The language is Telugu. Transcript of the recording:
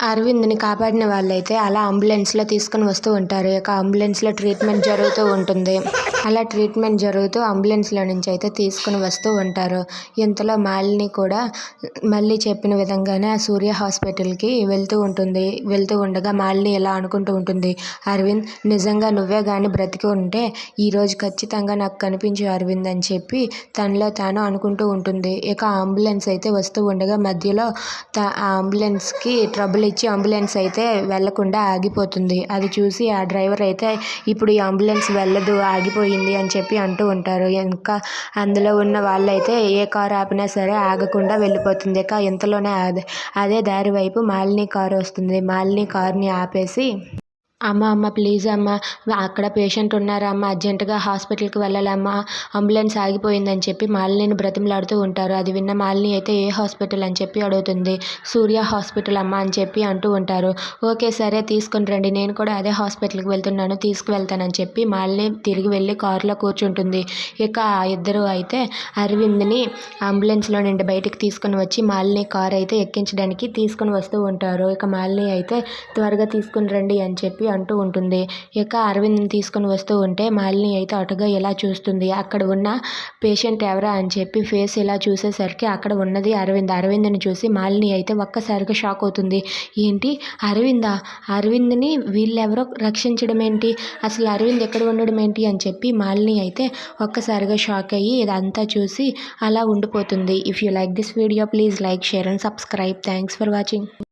అరవింద్ని కాపాడిన వాళ్ళైతే అలా అంబులెన్స్లో తీసుకొని వస్తూ ఉంటారు. ఇక అంబులెన్స్లో ట్రీట్మెంట్ జరుగుతూ ఉంటుంది. అలా ట్రీట్మెంట్ జరుగుతూ అంబులెన్స్లో నుంచి అయితే తీసుకుని వస్తూ ఉంటారు. ఇంతలో మాలిని కూడా మళ్ళీ చెప్పిన విధంగానే ఆ సూర్య హాస్పిటల్కి వెళ్తూ ఉంటుంది. వెళ్తూ ఉండగా మాలిని ఇలా అనుకుంటూ ఉంటుంది? అరవింద్ నిజంగా నువ్వే కానీ బ్రతికి ఉంటే ఈరోజు ఖచ్చితంగా నాకు కనిపించు అరవింద్ అని చెప్పి తనలో తాను అనుకుంటూ ఉంటుంది. ఇక అంబులెన్స్ అయితే వస్తూ ఉండగా మధ్యలో త ఆ అంబులెన్స్కి ట్రబుల్ ఇచ్చి అంబులెన్స్ అయితే వెళ్ళకుండా ఆగిపోతుంది. అది చూసి ఆ డ్రైవర్ అయితే ఇప్పుడు ఈ అంబులెన్స్ వెళ్ళదు ఆగిపోయింది అని చెప్పి అంటూ ఉంటారు. ఇంకా అందులో ఉన్న వాళ్ళైతే ఏ కారు ఆపినా సరే ఆగకుండా వెళ్ళిపోతుంది. ఇక ఇంతలోనే అదే అదే దారి వైపు మాలిని కారు వస్తుంది. మాలిని కారుని ఆపేసి అమ్మ అమ్మ ప్లీజ్ అమ్మ అక్కడ పేషెంట్ ఉన్నారమ్మ అర్జెంటుగా హాస్పిటల్కి వెళ్ళాలమ్మా. అంబులెన్స్ ఆగిపోయిందని చెప్పి మాలినిని బ్రతిమలాడుతూ ఉంటారు. అది విన్న మాలిని అయితే ఏ హాస్పిటల్? అని చెప్పి అడుగుతుంది. సూర్య హాస్పిటల్ అమ్మ అని చెప్పి అంటూ ఉంటారు. ఓకే సరే తీసుకుని రండి. నేను కూడా అదే హాస్పిటల్కి వెళ్తున్నాను. తీసుకువెళ్తానని చెప్పి మాలిని తిరిగి వెళ్ళి కారులో కూర్చుంటుంది. ఇక ఆ ఇద్దరు అయితే అరవింద్ని అంబులెన్స్లో నుండి బయటికి తీసుకొని వచ్చి మాలిని కార్ అయితే ఎక్కించడానికి తీసుకొని వస్తూ ఉంటారు. ఇక మాలిని అయితే త్వరగా తీసుకుని రండి అని చెప్పి చెప్పి అంటూ ఉంటుంది. ఇక అరవింద్ని తీసుకొని వస్తూ ఉంటే మాలిని అయితే అటుగా ఇలా చూస్తుంది? అక్కడ ఉన్న పేషెంట్ ఎవరా అని చెప్పి ఫేస్ ఇలా చూసేసరికి అక్కడ ఉన్నది అరవింద్. అరవింద్ని చూసి మాలిని అయితే ఒక్కసారిగా షాక్ అవుతుంది. ఏంటి? అరవిందా? అరవింద్ని వీళ్ళెవరో రక్షించడం ఏంటి? అసలు అరవింద్ ఎక్కడ ఉండడం ఏంటి? అని చెప్పి మాలిని అయితే ఒక్కసారిగా షాక్ అయ్యి ఇదంతా చూసి అలా ఉండిపోతుంది. If you like this video please like share and subscribe thanks for watching